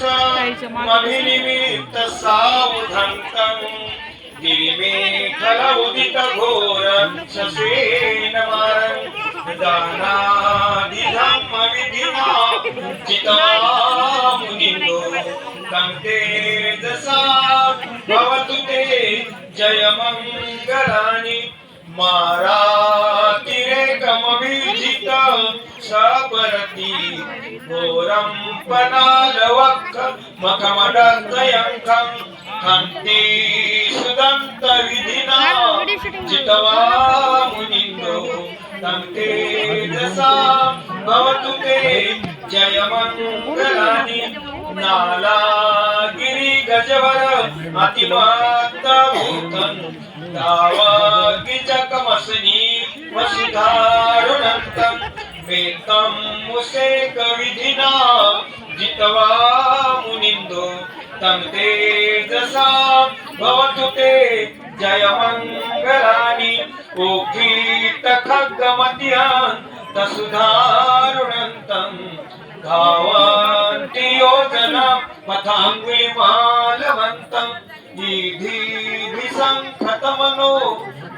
मभिनिमित्त सावधन्तं गिरिमेखल उदित घोर ससेन दानादिधम्म विधिना चिता मुनिन्दो तं ते भवतु ते जयमङ्गलानि। मारातिरेकमभिजित सपरति घोरं पनालवक्ख मखमदत्तयङ्कं हन्ति सुदन्तविधिना जितवा मुनिन्दो. तं ते दशा भवतु ते जयमङ्गलानि नालागिरि गजवर अतिमात्तभूतन् दावागिजकमसनी वसुधारुणन्तं वेत्तं मुसेकविधिना जितवा मुनिन्दो तं ते जसा भवतु ते जयमङ्गलानि ओखीतखड्गमत्यान् तसुधारुणन्तं धावन्ति योजना पथाङ्गुलिमालवन्तं ईधीभिसङ्खतमनो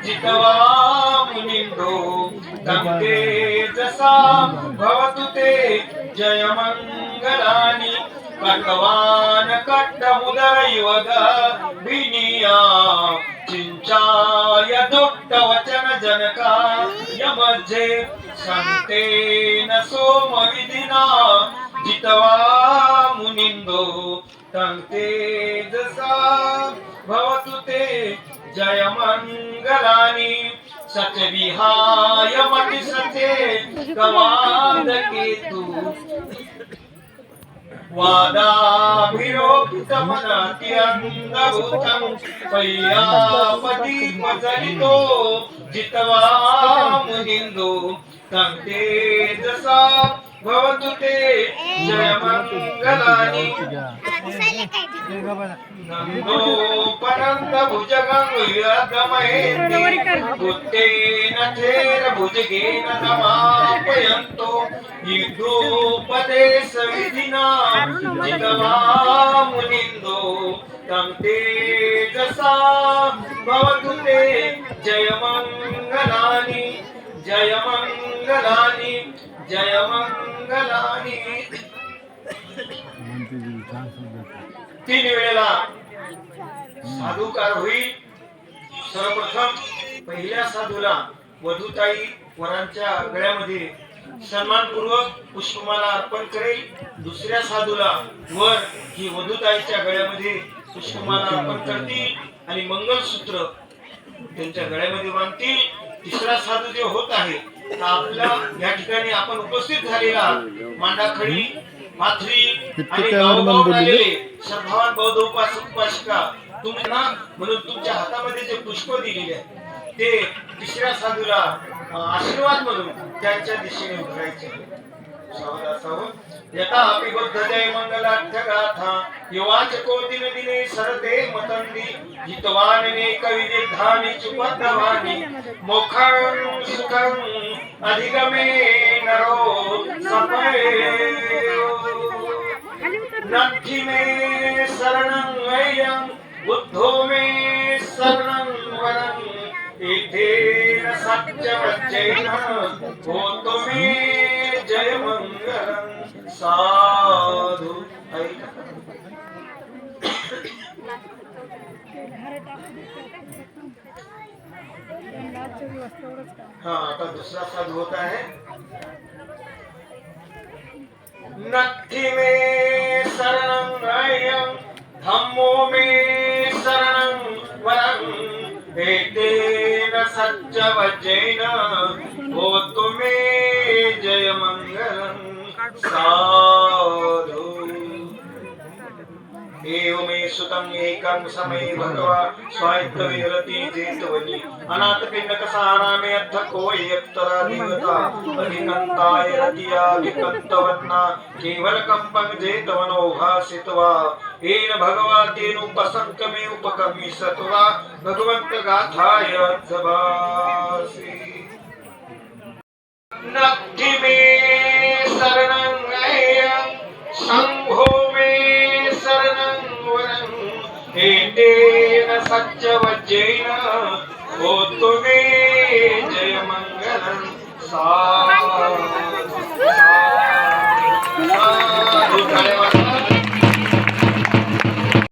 जितवा मुनिन्दो तं ते जसा भवतु ते जयमङ्गलानि। कट्वान् कट्टमुदरयुवग विनिया। चिञ्चाय दुष्टवचन जनका। यमध्ये सन्तेन सोमविधिना। जितवा मुनिन्दो तं ते जसा सते ते जयमङ्गलानि सचविहाय मतिसचे कवादकेतु वादाभिरोपितमनात्यङ्गभूतं पय्यापति पचलितो जितवा हिन्दो। तं तेजसा भवतु ते जयमङ्गलानि। नन्दोपनन्द भुजगं विरगमयन्ति उत्तेन थेर भुजगेन समापयन्तो युद्धोपदेशविधिना जितवा मुनिन्दो तं ते जसा भवतु ते जयमङ्गलानि जयमङ्गलानि जयमङ्गलानि तीन वेळेला साधूकार होईल सर्वप्रथम पहिल्या साधूला वधूताई वरांच्या गळ्यामध्ये सन्मानपूर्वक पुष्पमाला अर्पण करेल. दुसऱ्या साधूला वर ही वधूताईच्या गळ्यामध्ये पुष्पमाला अर्पण करतील आणि मंगलसूत्र त्यांच्या गळ्यामध्ये बांधतील. तिसरा साधू जे होत आहे तर आपल्या या ठिकाणी आपण उपस्थित झालेला मांडाखळी माथरी आणि गावोगाव आलेले सद्भावान बौद्ध उपासक उपासिका तुम्हाला म्हणून तुमच्या हातामध्ये जे पुष्प दिलेले आहे ते तिसऱ्या साधूला आशीर्वाद म्हणून त्यांच्या दिशेने उभारायचे सावध असावं यथा गाथा युवाच कोदिन दिने सरते मतंदी मोखं सुखं अधिगमे नरो नक्की मे शरणं बुद्धो मे शरणं वरं एतेन सत्यवच्चैन होतो मे जय मंगलं साधु ऐका हा आता दुसरा साधू होत आहे नक्की मे शरणं अयं धम्मो मे शरणं भेटेन सच्च वचेन होतु मे जय मङ्गलम् साधु। एवमे सुतम् एकं समय भगवा स्वायत्तविहरति जेतवनि। अनाथपिण्डकसारा अर्थ अथ कोऽयत्तरा देवता। अधिकन्ताय रतिया विकन्तवन्ना केवलकम्पं जेतवनो भासित्वा। येन भगवतेनुपसङ्कमे उपकमि सत्वा वा भगवन्तगाथाय सभासि। नक्ति मे शरणं अयं शम्भो मे शरणं वरं एतेन सत्यवज्रेण होतु मे जयमङ्गलं सा